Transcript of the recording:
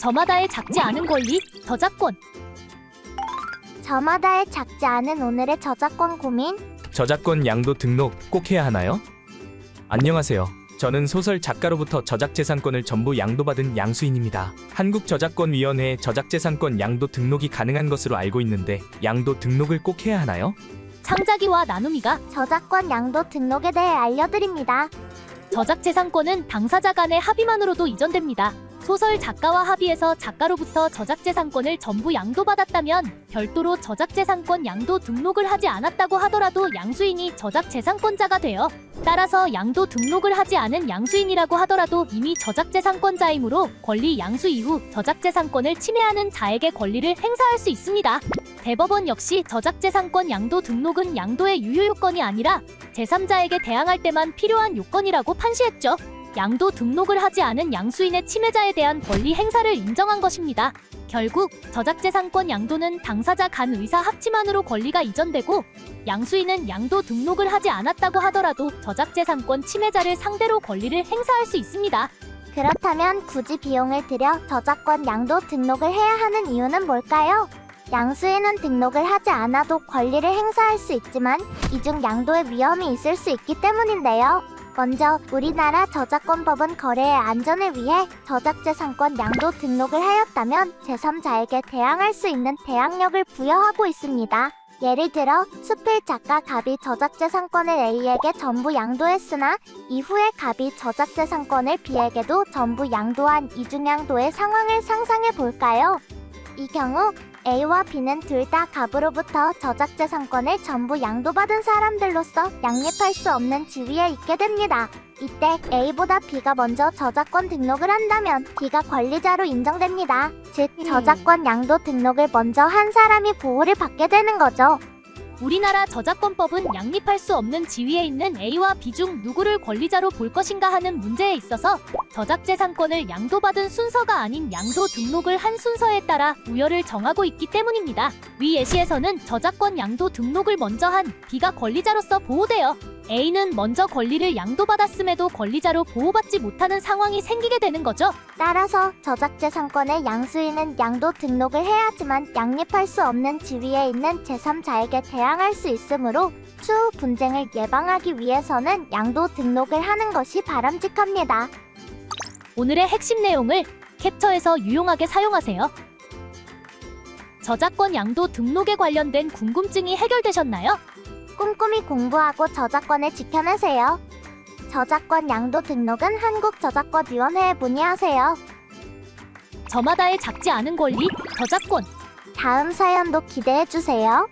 저마다의 작지 않은 권리, 저작권. 저마다의 작지 않은 오늘의 저작권 고민 저작권 양도 등록 꼭 해야 하나요? 안녕하세요. 저는 소설 작가로부터 저작재산권을 전부 양도받은 양수인입니다. 한국저작권위원회에 저작재산권 양도 등록이 가능한 것으로 알고 있는데 양도 등록을 꼭 해야 하나요? 창작이와 나눔이가 저작권 양도 등록에 대해 알려드립니다. 저작재산권은 당사자 간의 합의만으로도 이전됩니다. 소설 작가와 합의해서 작가로부터 저작재산권을 전부 양도받았다면 별도로 저작재산권 양도 등록을 하지 않았다고 하더라도 양수인이 저작재산권자가 되어 따라서 양도 등록을 하지 않은 양수인이라고 하더라도 이미 저작재산권자이므로 권리 양수 이후 저작재산권을 침해하는 자에게 권리를 행사할 수 있습니다. 대법원 역시 저작재산권 양도 등록은 양도의 유효 요건이 아니라 제3자에게 대항할 때만 필요한 요건이라고 판시했죠. 양도 등록을 하지 않은 양수인의 침해자에 대한 권리 행사를 인정한 것입니다. 결국 저작재산권 양도는 당사자 간 의사 합치만으로 권리가 이전되고 양수인은 양도 등록을 하지 않았다고 하더라도 저작재산권 침해자를 상대로 권리를 행사할 수 있습니다. 그렇다면 굳이 비용을 들여 저작권 양도 등록을 해야 하는 이유는 뭘까요? 양수인은 등록을 하지 않아도 권리를 행사할 수 있지만 이중 양도의 위험이 있을 수 있기 때문인데요. 먼저 우리나라 저작권법은 거래의 안전을 위해 저작재산권 양도 등록을 하였다면 제3자에게 대항할 수 있는 대항력을 부여하고 있습니다. 예를 들어 수필 작가 갑이 저작재산권을 A에게 전부 양도했으나 이후에 갑이 저작재산권을 B에게도 전부 양도한 이중양도의 상황을 상상해 볼까요? 이 경우 A와 B는 둘 다 갑으로부터 저작재산권을 전부 양도받은 사람들로서 양립할 수 없는 지위에 있게 됩니다. 이때 A보다 B가 먼저 저작권 등록을 한다면 B가 권리자로 인정됩니다. 즉, 저작권 양도 등록을 먼저 한 사람이 보호를 받게 되는 거죠. 우리나라 저작권법은 양립할 수 없는 지위에 있는 A와 B 중 누구를 권리자로 볼 것인가 하는 문제에 있어서 저작재산권을 양도받은 순서가 아닌 양도 등록을 한 순서에 따라 우열을 정하고 있기 때문입니다. 위 예시에서는 저작권 양도 등록을 먼저 한 B가 권리자로서 보호되어 A는 먼저 권리를 양도받았음에도 권리자로 보호받지 못하는 상황이 생기게 되는 거죠. 따라서 저작재산권의 양수인은 양도 등록을 해야지만 양립할 수 없는 지위에 있는 제3자에게 대항할 수 있으므로 추후 분쟁을 예방하기 위해서는 양도 등록을 하는 것이 바람직합니다. 오늘의 핵심 내용을 캡처해서 유용하게 사용하세요. 저작권 양도 등록에 관련된 궁금증이 해결되셨나요? 꼼꼼히 공부하고 저작권을 지켜내세요. 저작권 양도 등록은 한국저작권위원회에 문의하세요. 저마다의 작지 않은 권리, 저작권. 다음 사연도 기대해주세요.